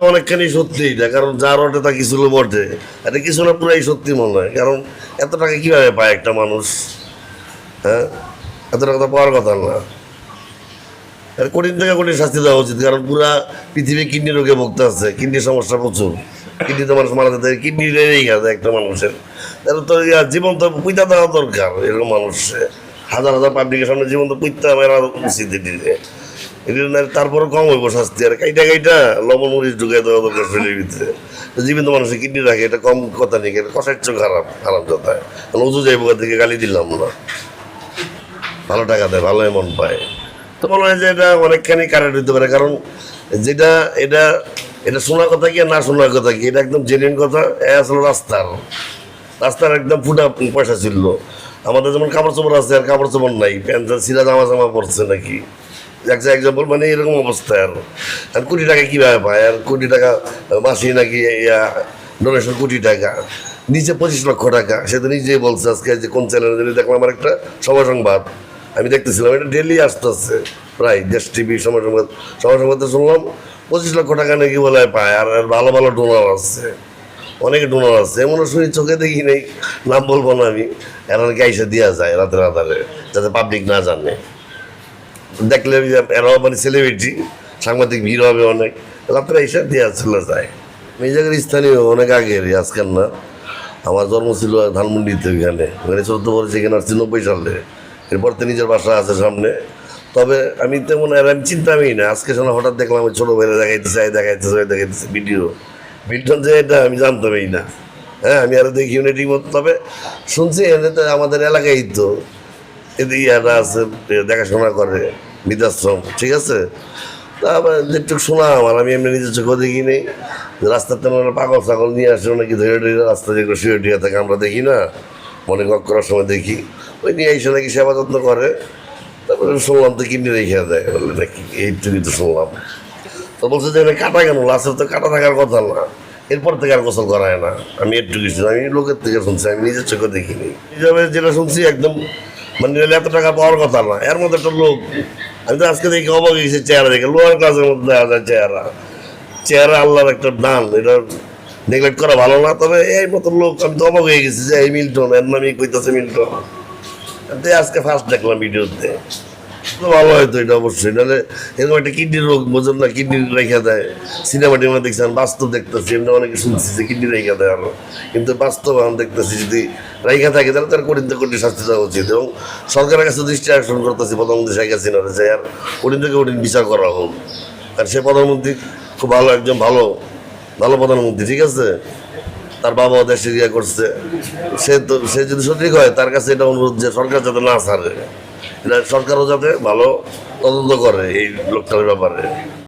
অনেকখানি সত্যি, এটা কারণ যার ওটে তা কিছু বটে এটা কিছু না পুরাই সত্যি মনে হয়, কারণ এত টাকা পায় একটা মানুষ? হ্যাঁ? এত টাকা তো পাওয়ার কথা না। কঠিন থেকে কঠিন শাস্তি দেওয়া উচিত, কারণ পুরা পৃথিবী কিডনি রোগে ভুগতে আছে, কিডনির সমস্যা প্রচুর। কিডনিতে মানুষ মারা যেতে কিডনি রেই গেছে একটা মানুষের। তাহলে তো জীবন তো পুইতা দেওয়া দরকার, এরকম মানুষ। হাজার হাজার পাবলিকের সামনে জীবন তো পুইতা মেরা উচিত তারপরে কম হইব শাস্তি। আর কাইটা কাইটা লবণ মরিচ ঢুকে দেওয়া দরকার শরীরের ভিতরে। জীবিত মানুষের কিডনি রাখে, এটা কম কথা নেই এটা কষার চোখ খারাপ খারাপ কথায় উজু যাইব থেকে গালি দিলাম না। ভালো টাকা দেয়, ভালো এমন পায়। তো মনে হয় যে এটা অনেকখানি কারেন্ট হইতে পারে, কারণ যেটা, এটা এটা শোনার কথা কি না শোনার কথা কি? এটা একদম জেনুইন কথা, এ আসলে রাস্তার। রাস্তার একদম ফুটা পয়সা ছিল। আমাদের যেমন কাপড় চোপড় আছে আর কাপড় চোপড় নাই, প্যান্ট সিরা জামা জামা পড়ছে নাকি। এক এক্সাম্পল মানে এরকম অবস্থা আর। আর কোটি টাকা কীভাবে পায়? আর কোটি টাকা মাসি নাকি ডোনেশন কোটি টাকা। নিচে পঁচিশ লক্ষ টাকা। সে তো নিজেই বলছে আজকে যে কোন চ্যানেলে দেখলাম আমার একটা সময় সংবাদ। আমি দেখতেছিলাম, এটা ডেলি আসতেছে। প্রায় দেশ টিভি সময় সংবাদ সময় সংবাদে শুনলাম, পঁচিশ লক্ষ টাকা নাকি বলে পায়। আর ভালো ভালো ডোনার আছে। অনেক ডোনার আছে। এমন শুনি, চোখে দেখি নেই। নাম বলব না আমি। এরা নাকি আইসা দেওয়া যায় রাতের রাতারে যাতে পাবলিক না জানে। দেখলে এরাও মানে সেলিব্রিটি সাংবাদিক ভিড় হবে অনেক। রাত্রে এসে দেওয়া চলে যায়। এই জায়গার স্থানীয়, অনেক আগের আজকাল না। আমার জন্ম ছিল ধানমন্ডিতে ওইখানে। ওখানে চোদ্দ পরে সেখানে আসছি, নব্বই সালে। এরপর তো নিজের বাসা আছে সামনে। তবে আমি তেমন আর আমি চিন্তামই না। আজকে শোনা হঠাৎ দেখলাম আমি ছোটো ভাইরা দেখাইতেছে এই দেখাইতেছে, ওই দেখাইতেছে ভিডিও। বিলটন যে এটা আমি জানতামই না। হ্যাঁ আমি আরও দেখি ঠিক মতো। তবে শুনছি এতে আমাদের এলাকায় তো এতে ইয়ারা আছে দেখাশোনা করে, বৃদ্ধাশ্রম, ঠিক আছে? তারপর একটু শোনা আমার, আমি এমনি নিজের চোখে দেখি নেই। রাস্তার তেমন পাগল ছাগল নিয়ে আসে নাকি ধরে ধরে, রাস্তা যেগুলো শুয়ে টুয়ে থাকে আমরা দেখি না, মনে কক করার সময় দেখি। ওই নিয়ে এসে নাকি সেবা যত্ন করে, তারপরে শুনলাম তো কিনে রেখে দেয় নাকি এইটুকুই তো শুনলাম। তো বলছে যে কাটা কেন? লাশের তো কাটা থাকার কথা না, এরপর থেকে আর গোসল করায় না। আমি একটু কিছু, আমি লোকের থেকে শুনছি, আমি নিজের চোখে দেখিনি। হিসাবে যেটা শুনছি, একদম মানে এত টাকা পাওয়ার কথা না, এর মধ্যে একটা লোক, আমি তো আজকে দেখি অবাক গেছি চেহারা দেখে, লোয়ার ক্লাসের মধ্যে দেখা যায় চেহারা। চেহারা আল্লাহর একটা দান, এটা নেগলেক্ট করা ভালো না, তবে এই মতো লোক, আমি তো অবাক হয়ে গেছি যে এই মিল্টন, এর নামই কইতেছে মিল্টন। আজকে ফার্স্ট দেখলাম ভিডিওতে তো ভালো হয়তো এটা অবশ্যই। নাহলে এরকম একটা কিডনির রোগ, বোঝেন না, কিডনি রেখা দেয়। সিনেমা টিনেমা দেখছেন, বাস্তব দেখতেছি, এমনি অনেকে শুনছি যে কিডনি রেখা দেয় আরও। কিন্তু বাস্তব আমি দেখতেছি, যদি রেখে থাকে, তাহলে তার কঠিন কঠিন শাস্তি দেওয়া উচিত। এবং সরকারের কাছে দৃষ্টি আকর্ষণ করতেছি প্রধানমন্ত্রী শেখ হাসিনা যে আর কঠিন থেকে কঠিন বিচার করা হোক। আর সে প্রধানমন্ত্রী খুব ভালো, একজন ভালো ভালো প্রধানমন্ত্রী, ঠিক আছে? তার বাবা দেশে ইয়ে করছে। সে তো, সে যদি সঠিক হয়, তার কাছে এটা অনুরোধ যে সরকার যাতে না ছাড়ে। এটা সরকারও যাতে ভালো তদন্ত করে এই লোকটার ব্যাপারে।